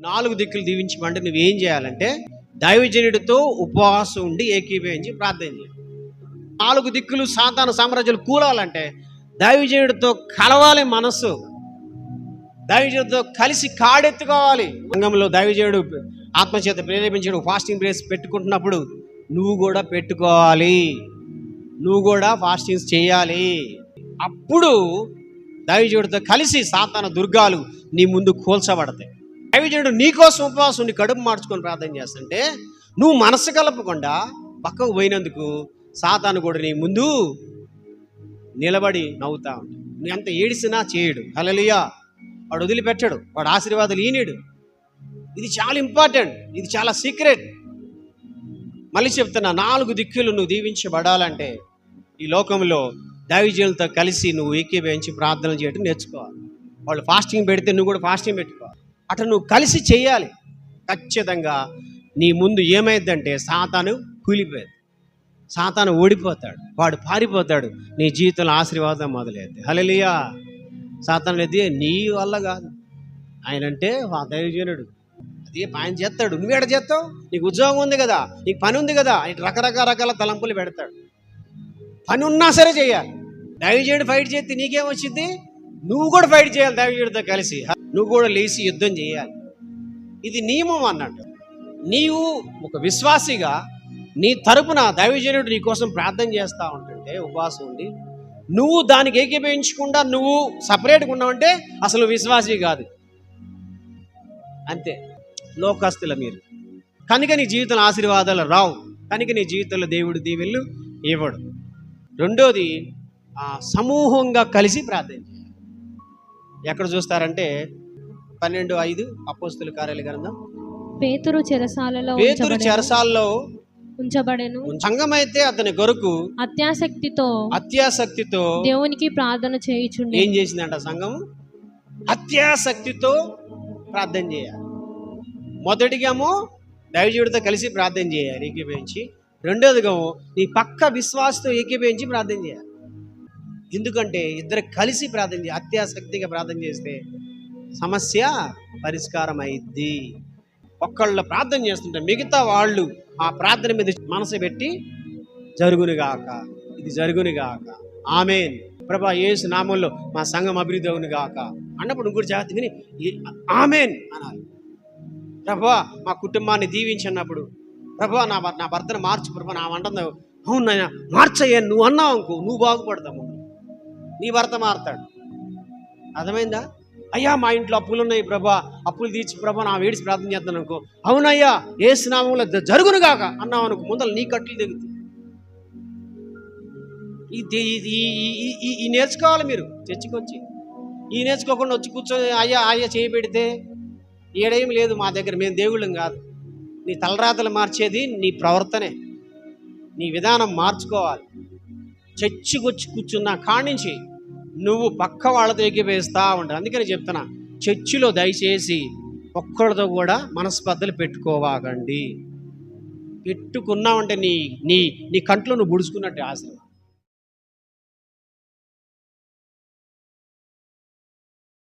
నాలుగు దిక్కులు దీవించమంటే నువ్వేం చేయాలంటే దైవజనుడితో ఉపవాసం ఉండి ఏకీభవించి ప్రార్థన చేయాలి నాలుగు దిక్కులు సాతాన సామ్రాజ్యాలు కూలాలంటే దైవజనుడితో కలవాలి మనస్సు. దైవజనుడితో కలిసి కాడెత్తుకోవాలి. సంఘంలో దైవజనుడు ఆత్మచేత ప్రేరేపించడం ఫాస్టింగ్ ప్రేస్ పెట్టుకుంటున్నప్పుడు నువ్వు కూడా పెట్టుకోవాలి. నువ్వు కూడా ఫాస్టింగ్స్ చేయాలి. అప్పుడు దైవజనుడితో కలిసి సాతాన దుర్గాలు నీ ముందు కూల్చబడతాయి. దైవజనుడు నీకోసం ఉపవాసం కడుపు మార్చుకొని ప్రార్థన చేస్తుంటే నువ్వు మనసు కలపకుండా పక్కకు పోయినందుకు సాతాను కూడా నీ ముందు నిలబడి నవ్వుతా ఉంటాడు. నువ్వు ఎంత ఏడిసినా చేయడు. హలలియా వాడు వదిలిపెట్టాడు. వాడు ఆశీర్వాదాలు ఈనేడు. ఇది చాలా ఇంపార్టెంట్ ఇది చాలా సీక్రెట్ మళ్ళీ చెప్తున్నా నాలుగు దిక్కులు నువ్వు దీవించబడాలంటే ఈ లోకంలో దైవజనులతో కలిసి నువ్వు ఏకీభవించి ప్రార్థన చేయడం నేర్చుకోవాలి. వాళ్ళు ఫాస్టింగ్ పెడితే నువ్వు కూడా ఫాస్టింగ్ పెట్టుకోవాలి అటు నువ్వు కలిసి చేయాలి. ఖచ్చితంగా నీ ముందు ఏమైందంటే సాతాను కూలిపోయేది. సాతాను ఓడిపోతాడు వాడు పారిపోతాడు నీ జీవితంలో ఆశీర్వాదం మొదలైంది హలలియా సాతాను లేదు నీ వల్ల కాదు. ఆయన అంటే ఆ దైవజనుడు. అది ఆయన చేస్తాడు. నువ్వేడ చేస్తావు? నీకు ఉద్యోగం ఉంది కదా నీకు పని ఉంది కదా ఇటు రకరకాల రకాల తలంపులు పెడతాడు. పని ఉన్నా సరే చేయాలి. దైవజనుడు ఫైట్ చేస్తే నీకేం వచ్చింది? నువ్వు కూడా ఫైట్ చేయాలి దైవజనుడితో కలిసి. నువ్వు కూడా లేచి యుద్ధం చేయాలి. ఇది నియమం అన్నట్టు. నీవు ఒక విశ్వాసిగా నీ తరపున దైవజనుడు నీ కోసం ప్రార్థన చేస్తూ ఉంటుంటే ఉపవాసం ఉండి నువ్వు దానికి ఏకీభవించకుండా నువ్వు సపరేట్గా ఉన్నావంటే అసలు విశ్వాసి కాదు. అంతే. లోకస్తుల మీరు. కనుక నీ జీవితంలో ఆశీర్వాదాలు రావు. కనుక నీ జీవితంలో దేవుడు దీవెళ్ళు ఇవ్వడు. రెండోది ఆ, సమూహంగా కలిసి ప్రార్థన చేయాలి. ఎక్కడ చూస్తారంటే పన్నెండు ఐదు అపోస్తుల కార్యాల గ్రంథం. పేతురు చెరసాలలో పేతురు. చెరసాల్లో ఉంచబడెను. అయితే అతని కొరకు అత్యాసక్తితో అత్యాసక్తితో దేవునికి ప్రార్థన చేయుచుండే ఏం చేసిందంట సంఘం అత్యాసక్తితో ప్రార్థన చేయాలి. మొదటిగామో దైవజుడితో కలిసి ప్రార్థన చేయాలి ఏకీభవించి. రెండోదిగా నీ పక్క విశ్వాసతో ఏకీభవించి ప్రార్థన చేయాలి. ఎందుకంటే ఇద్దరు కలిసి ప్రార్థన చేయాలి అత్యాసక్తిగా ప్రార్థన చేస్తే సమస్య పరిష్కారం అయింది ఒక్కళ్ళు ప్రార్థన చేస్తుంటే మిగతా వాళ్ళు ఆ ప్రార్థన మీద మనసు పెట్టి జరుగునుగాక ఇది జరుగునుగాక ఆమెన్. ప్రభా యేసు నామంలో మా సంఘం అభివృద్ధి అవును గాక. అన్నప్పుడు ఇంకోటి జాగ్రత్త విని ఆమెన్ అనాలి. ప్రభా మా కుటుంబాన్ని దీవించన్నప్పుడు ప్రభా నా నా భర్తను మార్చు ప్రభా నా వంట అవును నాయన మార్చయ్యా నువ్వు అన్నావు అనుకో నువ్వు బాగుపడతావు. నీ భర్త మారుతాడు. అర్థమైందా? అయ్యా మా ఇంట్లో అప్పులు ఉన్నాయి ప్రభా. అప్పులు తీర్చి ప్రభా నా వేడిసి ప్రార్థన చేద్దాను అనుకో. అవునయ్యా ఏ స్నామంలో జరుగును కాక అన్నావు అనుకో ముందర నీ కట్లు దిగుతుంది ఇది ఇది ఈ- ఈ- ఈ- నేర్చుకోవాలి మీరు. చర్చకొచ్చి. ఈ నేర్చుకోకుండా వచ్చి కూర్చొని అయ్యా అయ్యా చేయి పెడితే ఏడేం లేదు మా దగ్గర మేము దేవుళ్ళం కాదు. నీ తలరాతలు మార్చేది నీ ప్రవర్తనే. నీ విధానం మార్చుకోవాలి. చర్చికొచ్చి కూర్చున్న కాణించి నువ్వు పక్క వాళ్ళతో వేస్తా ఉంటావు అందుకని చెప్తున్నా చర్చిలో దయచేసి ఒక్కడితో కూడా మనస్పర్ధలు పెట్టుకోవాగండి పెట్టుకున్నావంటే నీ నీ నీ కంట్లో నువ్వు బుడుచుకున్నట్టు ఆశీర్వాదం.